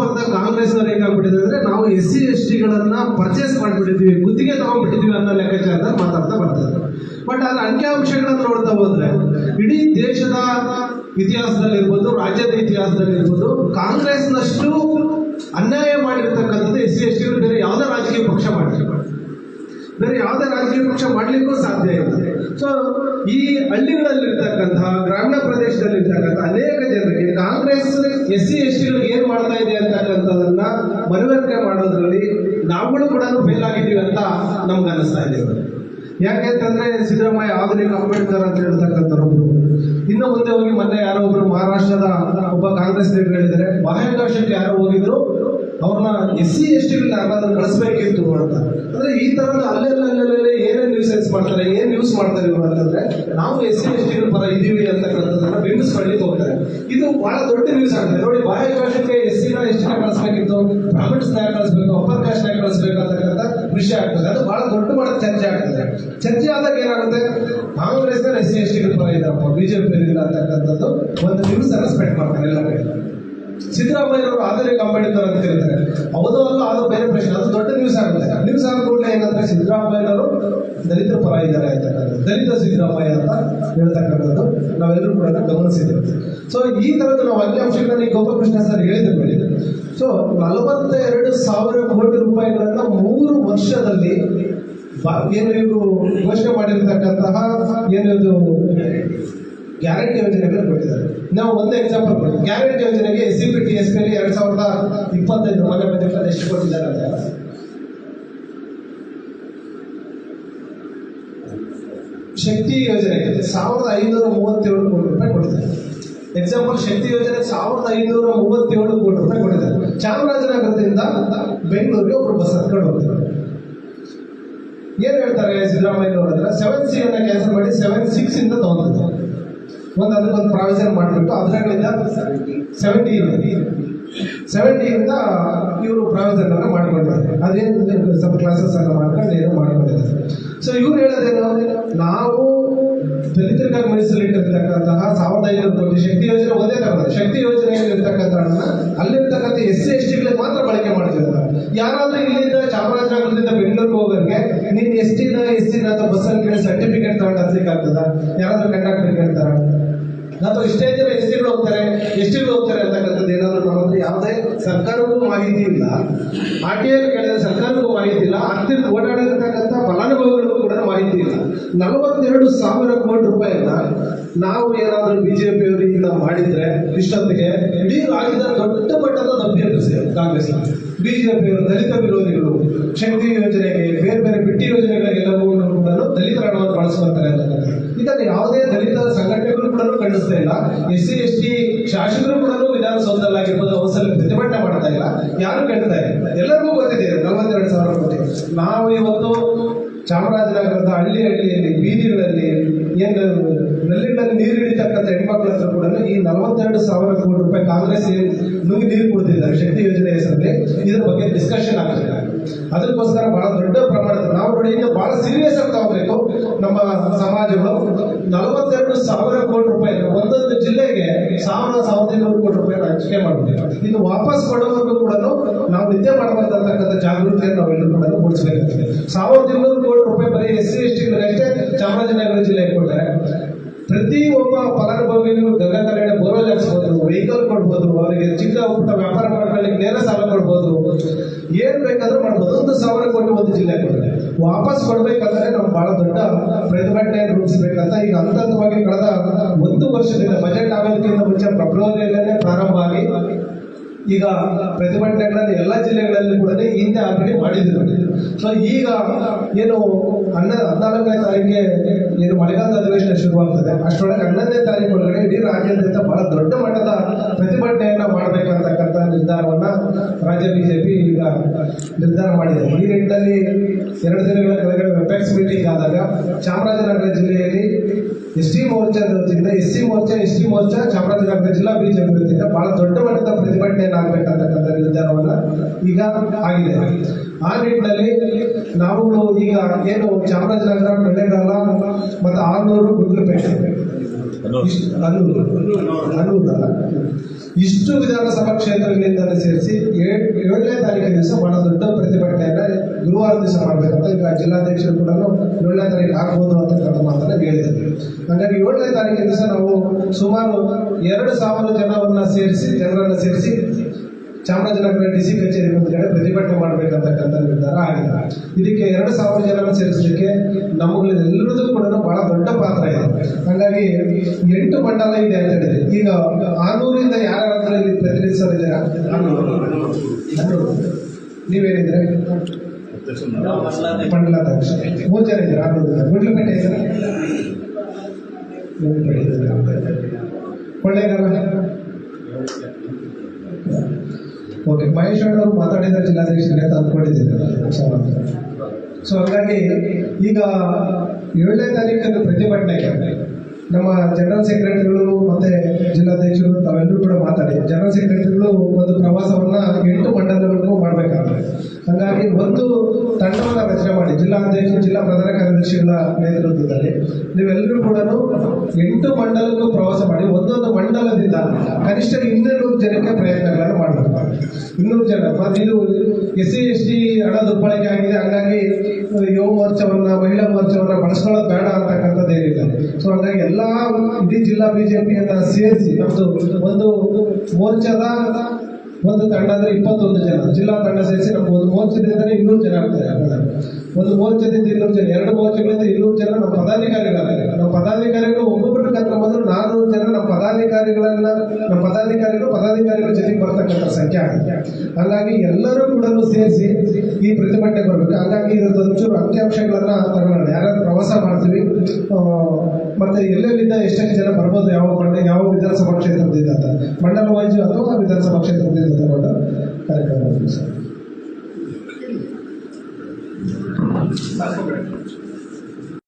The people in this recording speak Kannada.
ಬರ್ತಾ ಕಾಂಗ್ರೆಸ್ ಅವ್ರು ಹೇಗಾಗ್ಬಿಟ್ಟಿದೆ ಅಂದ್ರೆ ನಾವು ಎಸ್ ಸಿ ಎಸ್ ಟಿಗಳನ್ನ ಪರ್ಚೇಸ್ ಮಾಡ್ಬಿಟ್ಟಿದ್ವಿ ಗುತ್ತಿಗೆ ತಗೊಂಡ್ಬಿಟ್ಟಿದ್ವಿ ಅನ್ನೋ ಲೆಕ್ಕಾಚಾರದ ಮಾತಾಡ್ತಾ ಬರ್ತಾರೆ. ಬಟ್ ಅದ್ರ ಅಂಕಿಅಂಶಗಳನ್ನು ನೋಡ್ತಾ ಹೋದ್ರೆ, ಇಡೀ ದೇಶದ ಇತಿಹಾಸದಲ್ಲಿರ್ಬೋದು, ರಾಜ್ಯದ ಇತಿಹಾಸದಲ್ಲಿರ್ಬೋದು, ಕಾಂಗ್ರೆಸ್ನಷ್ಟು ಅನ್ಯಾಯ ಮಾಡಿರ್ತಕ್ಕಂಥದ್ದು ಎಸ್ ಸಿ ಎಸ್ ಟಿಗಳು ಬೇರೆ ಯಾವುದೇ ರಾಜಕೀಯ ಪಕ್ಷ ಮಾಡಿಲ್ಲ ಬೇರೆ ಯಾವುದೇ ರಾಜಕೀಯ ಪಕ್ಷ ಮಾಡ್ಲಿಕ್ಕೂ ಸಾಧ್ಯ ಇಲ್ಲ. ಸೊ ಈ ಹಳ್ಳಿಗಳಲ್ಲಿರ್ತಕ್ಕಂತಹ ಗ್ರಾಮೀಣ ಪ್ರದೇಶದಲ್ಲಿರ್ತಕ್ಕಂಥ ಅನೇಕ ಜನರಿಗೆ ಕಾಂಗ್ರೆಸ್ ಎಸ್ ಸಿ, ಎಸ್ ಟಿಗಳಿಗೆ ಏನ್ ಮಾಡ್ತಾ ಇದೆ ಅಂತಕ್ಕಂಥದನ್ನ ಮನವರಿಕೆ ಮಾಡೋದ್ರಲ್ಲಿ ನಾವುಗಳು ಕೂಡ ಫೇಲ್ ಆಗಿದ್ದೀವಿ ಅಂತ ನಮ್ಗೆ ಅನಿಸ್ತಾ ಇದೆ. ಯಾಕೆ ಅಂತಂದ್ರೆ ಸಿದ್ದರಾಮಯ್ಯ ಆಧುನಿಕ ಅಂಬೇಡ್ಕರ್ ಅಂತ ಹೇಳ್ತಕ್ಕಂಥವ್ರೊಬ್ರು ಇನ್ನು ಮುಂದೆ ಹೋಗಿ ಮೊನ್ನೆ ಯಾರೋ ಒಬ್ರು ಮಹಾರಾಷ್ಟ್ರದ ಒಬ್ಬ ಕಾಂಗ್ರೆಸ್ ಲೀಡರ್ ಹೇಳಿದರೆ ಬಾಹ್ಯಾಕಾಶಕ್ಕೆ ಯಾರೋ ಹೋಗಿದ್ರು ಅವ್ರನ್ನ ಎಸ್ ಸಿ ಎಸ್ ಟಿ ಯಾರಾದ್ರೂ ಕಳಿಸ್ಬೇಕಿತ್ತು ಅಂತ. ಅಂದ್ರೆ ಈ ತರದ ಅಲ್ಲೆಲ್ಲ, ಅಲ್ಲೆಲ್ಲೇ ಏನೇನು ನ್ಯೂಸೆನ್ಸ್ ಮಾಡ್ತಾರೆ, ಏನ್ ನ್ಯೂಸ್ ಮಾಡ್ತಾರೆ ಇವರು ಅಂತಂದ್ರೆ, ನಾವು ಎಸ್ ಸಿ ಎಸ್ ಟಿ ಪರ ಇದೀವಿ ಅಂತಕ್ಕಂಥದ್ದನ್ನ ಬಿಂಬಿಸ್ಕೊಳ್ಳಿಕ್ಕೆ ಹೋಗ್ತಾರೆ. ಇದು ಬಹಳ ದೊಡ್ಡ ನ್ಯೂಸ್ ಆಗಿದೆ ನೋಡಿ, ಬಾಹ್ಯಾಕಾಶಕ್ಕೆ ಎಸ್ ಸಿ ಎಸ್ ಟಿನ ಕಳಿಸ್ಬೇಕಿತ್ತು ಪ್ರಾಫಿಟ್ಸ್ ನ್ಯಾಯ ಕಳಿಸ್ಬೇಕು ಅಪ್ಪರ್ ಕ್ಯಾಸ್ಟ್ ನ್ಯಾಯ ಕಳಿಸ್ಬೇಕು ಅಂತಕ್ಕಂಥ ವಿಷಯ ಆಗ್ತದೆ. ಅದು ಬಹಳ ದೊಡ್ಡ ಮಟ್ಟದ ಚರ್ಚೆ ಆಗ್ತದೆ. ಚರ್ಚೆ ಆದಾಗ ಏನಾಗುತ್ತೆ? Congress S C S T ಪರ ಇದ್ದಾರಪ್ಪ ಬಿಜೆಪಿ ಇರಲಿಲ್ಲ ಅಂತಕ್ಕಂಥದ್ದು ಒಂದು ನ್ಯೂಸ್ ಅನ್ನ ಮಾಡ್ತಾರೆ ಎಲ್ಲ ಕಡೆ. ಸಿದ್ದರಾಮಯ್ಯನವರು ಆದರೆ ಅಂಬೇಡ್ಕರ್ ಅಂತ ಹೇಳ್ತಾರೆ ಹೌದು ಅಲ್ಲ, ಅದು ಬೇರೆ ಪ್ರಶ್ನೆ. ಅದು ದೊಡ್ಡ ನ್ಯೂಸ್ ಆಗುತ್ತೆ. ನ್ಯೂಸ್ ಆದ ಕೂಡಲೇ ಏನಂದ್ರೆ ಸಿದ್ದರಾಮಯ್ಯವರು ದಲಿತರ ಪರ ಇದ್ದಾರೆ ಅಂತಕ್ಕಂಥದ್ದು. ದಲಿತ ಸಿದ್ದರಾಮಯ್ಯ ಅಂತ ಹೇಳ್ತಕ್ಕಂಥದ್ದು. ನಾವೆಲ್ಲರೂ ಕೂಡ ಗಮನಿಸಿದ್ದೇವೆ. ಸೊ ಈ ತರದ ನಾವು ಅಂಕಿಅಂಶಗಳನ್ನ ಈ ಗೋಪಕೃಷ್ಣ ಸರ್ ಹೇಳಿದ್ರು ಮೇಲೆ ಸೊ ನಲವತ್ತೆರಡು ಸಾವಿರ ಕೋಟಿ ರೂಪಾಯಿಗಳನ್ನ ಮೂರು ವರ್ಷದಲ್ಲಿ ಏನು ಇವರು ಘೋಷಣೆ ಮಾಡಿರ್ತಕ್ಕಂತಹ ಏನಿದು ಗ್ಯಾರಂಟಿ ಯೋಜನೆಗಳು ಕೊಟ್ಟಿದ್ದಾರೆ. ನಾವು ಒಂದು ಎಕ್ಸಾಂಪಲ್ ಕೊಡಿ. ಗ್ಯಾರಂಟಿ ಯೋಜನೆಗೆ ಸಿ ಪಿ ಟಿ ಎಸ್ ಮೇಲೆ ಎರಡು ಸಾವಿರದ ಇಪ್ಪತ್ತೈದು ಮನೆ ಬಜೆಟ್ ಎಷ್ಟು ಕೊಟ್ಟಿದ್ದಾರೆ ಅಂತ ಶಕ್ತಿ ಯೋಜನೆಗೆ ಸಾವಿರದ ಐನೂರ ಮೂವತ್ತೇಳು ಕೋಟಿ ರೂಪಾಯಿ ಕೊಟ್ಟಿದ್ದಾರೆ. ಎಕ್ಸಾಂಪಲ್ ಶಕ್ತಿ ಯೋಜನೆ ಸಾವಿರದ ಐನೂರ ಮೂವತ್ತೇಳು ಕೋಟಿ ರೂಪಾಯಿ ಕೊಟ್ಟಿದ್ದಾರೆ. ಚಾಮರಾಜನಗರದಿಂದ ಬೆಂಗಳೂರಿಗೆ ಒಬ್ರು ಬಸ್ ಹತ್ಕೊಂಡು ಹೋಗ್ತಾರೆ. ಏನ್ ಹೇಳ್ತಾರೆ ಸಿದ್ದರಾಮಯ್ಯ ಅವರ ಅಂದ್ರೆ ಸೆವೆನ್ ಸಿ ಅನ್ನ ಕ್ಯಾನ್ಸಲ್ ಮಾಡಿ ಸೆವೆನ್ ಸಿಕ್ಸ್ ಇಂದ ತಗೊಂಡಿದ್ದಾರೆ ಒಂದು ಅದಕ್ಕೊಂದು ಪ್ರಾವಿಷನ್ ಮಾಡಿಬಿಟ್ಟು ಅದರಲ್ಲಿಂದ ಸೆವೆಂಟಿ ಸೆವೆಂಟಿಯಿಂದ ಇವರು ಪ್ರಾವಿಷನ್ ಅನ್ನ ಮಾಡ್ಕೊಂಡಿದ್ದಾರೆ ಅದೇನು ಸ್ವಲ್ಪ ಕ್ಲಾಸಸ್ ಎಲ್ಲ ಮಾಡ್ಕೊಂಡು ಏನೋ ಮಾಡಿಕೊಂಡಿದ್ದಾರೆ. ಸೊ ಇವ್ರು ಹೇಳೋದೇನು? ನಾವು ದಲಿತರಿಗಾಗಿ ಮೀಸಲಿಟ್ಟಿರ್ತಕ್ಕಂತಹ ಸಾವಿರದ ಐನೂರು ಕೋಟಿ ಶಕ್ತಿ ಯೋಜನೆ ಒಂದೇ ತರದ ಶಕ್ತಿ ಯೋಜನೆಯಲ್ಲಿ ಇರ್ತಕ್ಕಂಥ ಹಣನ ಅಲ್ಲಿರ್ತಕ್ಕಂಥ ಎಸ್ ಸಿ, ಎಸ್ ಟಿಗಳಿಗೆ ಮಾತ್ರ ಬಳಕೆ ಮಾಡ್ತಿದ್ದಾರೆ. ಯಾರಾದ್ರೂ ಇಲ್ಲಿಂದ ಚಾಮರಾಜನಗರದಿಂದ ಬೆಂಗಳೂರಿಗೆ ಹೋಗೋರಿಗೆ ನೀನ್ ಎಸ್ ಟಿನ ಎಸ್ ಟಿನ ಅಥವಾ ಬಸ್ಸಲ್ಲಿ ಕೇಳಿ ಸರ್ಟಿಫಿಕೇಟ್ ತಗೊಂಡು ಹತ್ಲಿಕ್ಕೆ ಆಗ್ತದ ಯಾರಾದ್ರೂ ಕಂಡಕ್ಟರ್ ಕೇಳ್ತಾರ? ಅಥವಾ ಇಷ್ಟೇ ಜನ ಎಸ್ ಟಿಗಳು ಹೋಗ್ತಾರೆ? ಎಸ್ ಟಿಗಳು ಹೋಗ್ತಾರೆ ಅಂತಕ್ಕಂಥದ್ದು ಏನಾದರೂ ನಮ್ಮ ಯಾವುದೇ ಸರ್ಕಾರಕ್ಕೂ ಮಾಹಿತಿ ಇಲ್ಲ. ಆರ್ ಟಿ ಐ ಕೇಳಿದ್ರೆ ಸರ್ಕಾರಕ್ಕೂ ಮಾಹಿತಿ ಇಲ್ಲ. ಹತ್ತಿರ ಓಡಾಡಿರ್ತಕ್ಕಂಥ ಫಲಾನುಭವಿಗಳಿಗೂ ಕೂಡ ಮಾಹಿತಿ ಇಲ್ಲ. ನಲವತ್ತೆರಡು ಸಾವಿರ ಕೋಟಿ ರೂಪಾಯಿಯನ್ನ ನಾವು ಏನಾದರೂ ಬಿಜೆಪಿ ಅವರಿಂದ ಮಾಡಿದ್ರೆ ಇಷ್ಟೊತ್ತಿಗೆ ಇಡೀ ರಾಜ್ಯದ ದೊಡ್ಡ ಮಟ್ಟದ ನಂಬಿಕೆ ಕಾಂಗ್ರೆಸ್. ಬಿಜೆಪಿ ಅವರು ದಲಿತ ವಿರೋಧಿಗಳು, ಶಕ್ತಿ ಯೋಜನೆಗೆ, ಬೇರೆ ಬೇರೆ ಬಿಟ್ಟಿ ಯೋಜನೆಗಳಿಗೆಲ್ಲವೂ ಕೂಡ ದಲಿತರ ಹಣವನ್ನು ಬಳಸುವಂತಾರೆ ಇದನ್ನು ಯಾವುದೇ ದಲಿತ ಖಂಡಿಸ್ತಾ ಇಲ್ಲ? ಎಸ್ ಸಿ ಎಸ್ ಟಿ ಶಾಸಕರು ಕೂಡ ವಿಧಾನಸೌಧದಲ್ಲಾಗಿರ್ಬೋದು ಹೊಸಲ್ಲಿ ಪ್ರತಿಭಟನೆ ಮಾಡ್ತಾ ಇಲ್ಲ. ಯಾರು ಕೇಳ್ತಾ ಇಲ್ಲ? ಎಲ್ಲರಿಗೂ ಗೊತ್ತಿದೆ, ನಲವತ್ತೆರಡು ಸಾವಿರ ಕೋಟಿ. ನಾವು ಇವತ್ತು ಚಾಮರಾಜನಗರದ ಹಳ್ಳಿ ಹಳ್ಳಿಯಲ್ಲಿ, ಬೀದಿಗಳಲ್ಲಿ, ಏನು ನಲ್ಲಿನಲ್ಲಿ ನೀರು ಹಿಡಿತಕ್ಕಂಥ ಹೆಣ್ಮಕ್ಳ ಹತ್ರ ಕೂಡ ಈ ನಲವತ್ತೆರಡು ಸಾವಿರ ಕೋಟಿ ರೂಪಾಯಿ ಕಾಂಗ್ರೆಸ್ ನುಗ್ಗಿ ನುಂಗಿ ನೀರು ಕೊಡ್ತಿದ್ದಾರೆ ಶಕ್ತಿ ಯೋಜನೆ ಹೆಸರಲ್ಲಿ. ಇದ್ರ ಬಗ್ಗೆ ಡಿಸ್ಕಷನ್ ಆಗ್ತಿಲ್ಲ ಅದಕ್ಕೋಸ್ಕರ ಬಹಳ ದೊಡ್ಡ ಪ್ರಮಾಣದ ನಾವು ನೋಡಿ ಬಹಳ ಸೀರಿಯಸ್ ಅಂತ ಹೋಗ್ಬೇಕು ನಮ್ಮ ಸಮಾಜಗಳು ನಲವತ್ತೆರಡು ಸಾವಿರ ಕೋಟಿ ರೂಪಾಯಿ, ಒಂದೊಂದು ಜಿಲ್ಲೆಗೆ ಸಾವಿರ ಸಾವಿರದ ಇನ್ನೂರು ಕೋಟಿ ರೂಪಾಯಿ ಹಂಚಿಕೆ ಮಾಡ್ಬಿಟ್ಟಿದ್ದಾರೆ ಇದು ವಾಪಸ್ ಕೊಡೋವರೆಗೂ ಕೂಡ ನಾವು ನಿದ್ದೆ ಮಾಡಬಾರ್ದಂತಕ್ಕಂಥ ಜಾಗೃತಿಯನ್ನು ನಾವೆಲ್ಲರೂ ಕೂಡ ಮೂಡಿಸಬೇಕಾಗ್ತದೆ. ಸಾವಿರದ ಇನ್ನೂರು ಕೋಟಿ ರೂಪಾಯಿ ಬರೀ ಎಸ್ ಸಿ ಎಸ್ ಟಿ ಅಷ್ಟೇ ಚಾಮರಾಜನಗರ ಜಿಲ್ಲೆಗೆ ಕೊಟ್ಟರೆ ಪ್ರತಿ ಒಬ್ಬ ಫಲಾನುಭವಿಗೂ ಗಂಗಾ ಕಲ್ಯಾಣ ಬೋರ್ವೆಲ್ ಹಾಕ್ಸ್ಬೋದು ವೆಹಿಕಲ್ ಕೊಡ್ಬೋದು, ಅವರಿಗೆ ಚಿಕ್ಕ ಪುಟ್ಟ ವ್ಯಾಪಾರ ಮಾಡ್ಕೊಳ್ಳಿಕ್ಕೆ ನೇರ ಸಾಲ ಕೊಡ್ಬೋದು ಏನ್ ಬೇಕಾದ್ರೂ ಮಾಡ್ಬೋದು ಒಂದು ಸಾವಿರ ಕೋಟಿ ಒಂದು ಜಿಲ್ಲೆ ಕೊಟ್ಟಿದೆ ವಾಪಸ್ ಕೊಡ್ಬೇಕಂದ್ರೆ ನಾವು ಬಹಳ ದೊಡ್ಡ ಪ್ರತಿಭಟನೆ ರೂಪಿಸಬೇಕಂತ ಈಗ ಹಂತ ಹಂತವಾಗಿ ಕಳೆದ ಒಂದು ವರ್ಷದಿಂದ ಬಜೆಟ್ ಆಗೋದಕ್ಕಿಂತ ಮುಂಚೆ ಫೆಬ್ರವರಿಯಲ್ಲೇ ಪ್ರಾರಂಭ ಆಗಿ ಈಗ ಪ್ರತಿಭಟನೆಗಳನ್ನು ಎಲ್ಲ ಜಿಲ್ಲೆಗಳಲ್ಲಿ ಕೂಡ ಹಿಂದೆ ಆಲ್ರೆಡಿ ಮಾಡಿದ್ರು. ಸೊ ಈಗ ಏನು ಹನ್ನ, ಹದಿನಾಲ್ಕನೇ ತಾರೀಕಿಗೆ ಏನು ಮಳೆಗಾಲದ ಅಧಿವೇಶನ ಶುರುವಾಗ್ತದೆ. ಅಷ್ಟರೊಳಗೆ ಹನ್ನೊಂದನೇ ತಾರೀಕು ಒಳಗಡೆ ಇಡೀ ರಾಜ್ಯಾದ್ಯಂತ ಬಹಳ ದೊಡ್ಡ ಮಟ್ಟದ ಪ್ರತಿಭಟನೆಯನ್ನ ಮಾಡಬೇಕಂತಕ್ಕಂಥ ನಿರ್ಧಾರವನ್ನ ರಾಜ್ಯ ಬಿಜೆಪಿ ಈಗ ನಿರ್ಧಾರ ಮಾಡಿದೆ ಈ ನಿಟ್ಟಿನಲ್ಲಿ ಎರಡು ದಿನಗಳ ಕೆಳಗಡೆ ವೆಪೆಕ್ಸ್ ಮೀಟಿಂಗ್ ಆದಾಗ ಚಾಮರಾಜನಗರ ಜಿಲ್ಲೆಯಲ್ಲಿ ಎಸ್ ಟಿ ಮೋರ್ಚಾ ವತಿಯಿಂದ S C Morcha S T Morcha Chamarajanagar ಜಿಲ್ಲಾ ಬಿಜೆಪಿ ವತಿಯಿಂದ ಬಹಳ ದೊಡ್ಡ ಮಟ್ಟದ ಪ್ರತಿಭಟನೆಯನ್ನು ಆಗ್ಬೇಕಂತಕ್ಕಂಥ ನಿರ್ಧಾರವನ್ನ ಈಗ ಆಗಿದೆ. ಆ ನಿಟ್ಟಿನಲ್ಲಿ ನಾವುಗಳು ಈಗ ಏನು ಚಾಮರಾಜನಗರ ಕೊಳ್ಳೇಗಾಲ ಮತ್ತು ಆರ್ನೂರು ಗುಡ್ಲುಪೇಟೆ. ಹನ್ನೂರು ಹನ್ನೂರು ಇಷ್ಟು ವಿಧಾನಸಭಾ ಕ್ಷೇತ್ರಗಳಿಂದ ಸೇರಿಸಿ ಏಳ್- ಏಳನೇ ತಾರೀಕಿನ ದಿವಸ ಬಹಳ ದೊಡ್ಡ ಪ್ರತಿಭಟನೆಯನ್ನ ಗುರುವಾರ ದಿವಸ ಮಾಡಬೇಕಂತ ಈಗ ಜಿಲ್ಲಾಧ್ಯಕ್ಷರು ಕೂಡ ಏಳನೇ ತಾರೀಕು ಆಗ್ಬೋದು ಅಂತಕ್ಕಂಥ ಮಾತನ್ನ ಹೇಳಿದ್ರು ಹಾಗಾಗಿ ಏಳನೇ ತಾರೀಕಿನ ದಿವಸ ನಾವು ಸುಮಾರು ಎರಡು ಸಾವಿರ ಜನವನ್ನ ಸೇರಿಸಿ, ಜನರನ್ನ ಸೇರಿಸಿ ಚಾಮರಾಜನಗರ ಡಿ ಸಿ ಕಚೇರಿ ಮುಂದ್ಗಡೆ ಪ್ರತಿಭಟನೆ ಮಾಡಬೇಕಂತಕ್ಕಂಥ ನಿರ್ಧಾರ ಆಗಿದೆ. ಇದಕ್ಕೆ ಎರಡು ಸಾವಿರ ಜನ ಸೇರಿಸಲಿಕ್ಕೆ ನಮ್ಮಗಳೆಲ್ಲರದು ಕೂಡ ಬಹಳ ದೊಡ್ಡ ಪಾತ್ರ ಇದೆ ಹಾಗಾಗಿ ಎಂಟು ಮಂಡಲ ಇದೆ ಅಂತ ಹೇಳಿದ್ರೆ ಈಗ ಆನೂರಿಂದ ಯಾರ ಹತ್ರ ಇಲ್ಲಿ ಪ್ರತಿನಿಧಿಸೋದಿದ್ದೀರಾ ಆನೂರು ನೀವೇನಿದ್ರೆ? ಮಂಡಲಾಧ್ಯಕ್ಷ ಮೂರು ಜನ ಇದ್ದಾರೆ? ಆನೂರಿಂದ ಗುಡ್ಲಪೇಟೆ ಇದ್ದಾರೆ. ಕೊಳ್ಳೇಗಾಲ? ಓಕೆ, ಮಹೇಶ್ ಅವರು ಮಾತಾಡಿದ ಜಿಲ್ಲಾಧ್ಯಕ್ಷರೇ ಸರ್ ಸೊ ಹಾಗಾಗಿ ಈಗ ಏಳನೇ ತಾರೀಕು ಪ್ರತಿಭಟನೆಗೆ ನಮ್ಮ ಜನರಲ್ ಸೆಕ್ರೆಟರಿಗಳು ಮತ್ತೆ ಜಿಲ್ಲಾಧ್ಯಕ್ಷರು ತಾವೆಲ್ಲರೂ ಕೂಡ ಮಾತಾಡಿ. ಜನರಲ್ ಸೆಕ್ರೆಟರಿಗಳು ಒಂದು ಪ್ರವಾಸವನ್ನ ಎಂಟು ಮಂಡಲಗಳಿಗೂ ಮಾಡಬೇಕಾಗುತ್ತೆ ಹಾಗಾಗಿ ಒಂದು ತಂಡವನ್ನು ರಚನೆ ಮಾಡಿ ಜಿಲ್ಲಾಧ್ಯಕ್ಷ ಜಿಲ್ಲಾ ಪ್ರಧಾನ ಕಾರ್ಯದರ್ಶಿಗಳ ನೇತೃತ್ವದಲ್ಲಿ ನೀವೆಲ್ಲರೂ ಕೂಡ ಎಂಟು ಮಂಡಲಕ್ಕೂ ಪ್ರವಾಸ ಮಾಡಿ, ಒಂದೊಂದು ಮಂಡಲದಿಂದ ಕನಿಷ್ಠ ಇನ್ನೂರು ಜನಕ್ಕೆ ಪ್ರಯತ್ನಗಳನ್ನು ಇನ್ನೂರು ಜನ. ಇದು ಎಸ್ ಸಿ ಎಸ್ ಟಿ ಹಣ ದುರ್ಬಳಕೆ ಆಗಿದೆ. ಹಾಗಾಗಿ ಯುವ ಮೋರ್ಚಾವನ್ನ, ಮಹಿಳಾ ಮೋರ್ಚಾವನ್ನ ಬಳಸ್ಕೊಳ್ಳೋದು ಬೇಡ ಅಂತಕ್ಕಂಥದ್ದು ಏನಿಲ್ಲ. ಸೊ ಹಾಗಾಗಿ ಎಲ್ಲ ಇಡೀ ಜಿಲ್ಲಾ ಬಿಜೆಪಿಯನ್ನ ಸೇರಿಸಿ, ನಮ್ದು ಒಂದು ಮೋರ್ಚಾದ ಒಂದು ತಂಡ ಅಂದರೆ ಇಪ್ಪತ್ತೊಂದು ಜನ. ಜಿಲ್ಲಾ ತಂಡ ಸೇರಿಸಿ ನಮ್ಮ ಒಂದು ಮೋರ್ಚದಿಂದಲೇ ಇನ್ನೂರು ಜನ ಆಗ್ತಾರೆ. ಒಂದು ಮೋರ್ಚದಿಂದ ಇನ್ನೂರು ಜನ. ಎರಡು ಮೋರ್ಚೆಗಳಿಂದ ಇನ್ನೂರು ಜನ ನಮ್ಮ ಪದಾಧಿಕಾರಿಗಳಾಗಿದ್ದಾರೆ ನಮ್ಮ ಪದಾಧಿಕಾರಿಗಳು ಒಬ್ಬೊಬ್ಬರು ಕರ್ಕೊಂಡ್ಬಂದ್ರು ನಾನ್ನೂರು ಜನ ಪದಾಧಿಕಾರಿಗಳನ್ನ ನಮ್ಮ ಪದಾಧಿಕಾರಿಗಳು ಪದಾಧಿಕಾರಿಗಳ ಜೊತೆಗೆ ಬರ್ತಕ್ಕಂಥ ಸಂಖ್ಯೆ ಆಗಿದೆ ಹಾಗಾಗಿ ಎಲ್ಲರೂ ಕೂಡ ಸೇರಿಸಿ ಈ ಪ್ರತಿಭಟನೆ ಬರಬೇಕು. ಹಾಗಾಗಿ ಇದ್ರದ್ದು ಒಂಚೂರು ಅಂಕಿಅಂಶಗಳನ್ನ ತಗೊಳ್ಳೋಣ ಯಾರಾದ್ರೂ ಪ್ರವಾಸ ಮಾಡ್ತೀವಿ ಮತ್ತೆ ಎಲ್ಲೆಲ್ಲಿಂದ ಎಷ್ಟೆಷ್ಟು ಜನ ಬರ್ಬೋದು, ಯಾವ ಮಂಡ, ಯಾವ ವಿಧಾನಸಭಾ ಕ್ಷೇತ್ರದಿಂದ ಅಂತ. ಮಂಡಲ ವೈಸ್ ಅಥವಾ ವಿಧಾನಸಭಾ ಕ್ಷೇತ್ರದಿಂದ ತಗೊಂಡು ಕಾರ್ಯಕ್ರಮ ಸರ್